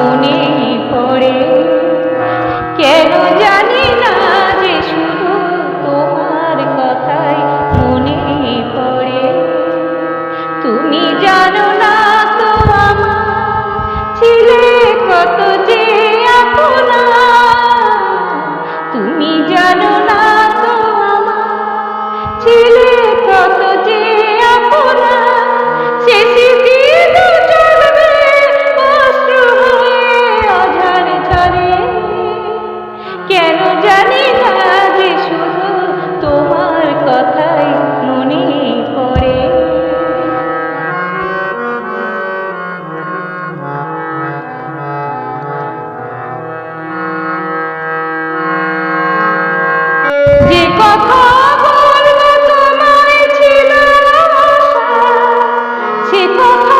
মনে পড়ে। কেন কথা সে কথা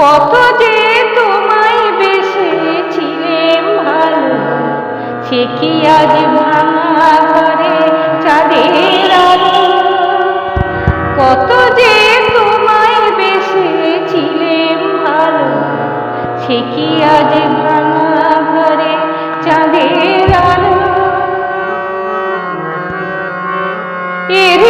কত যে তোমায় বেসেছিলেম ভালো, সে কি আজ ভাঙা ঘরে চাঁদের আলো? কত যে তোমায় বেসেছিলেম ভালো, সে কি আজ ভাঙা ঘরে চাঁদের আলো? এর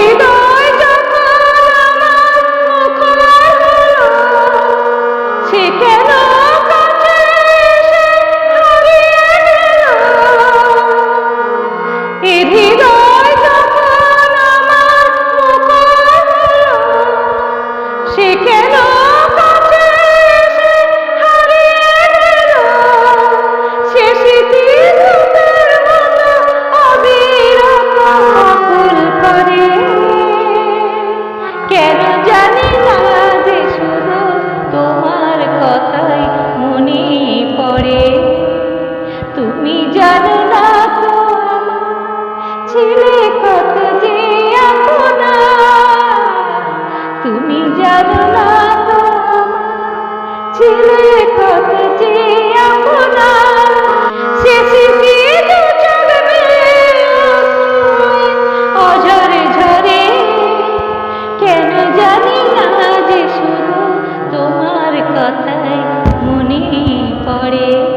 রে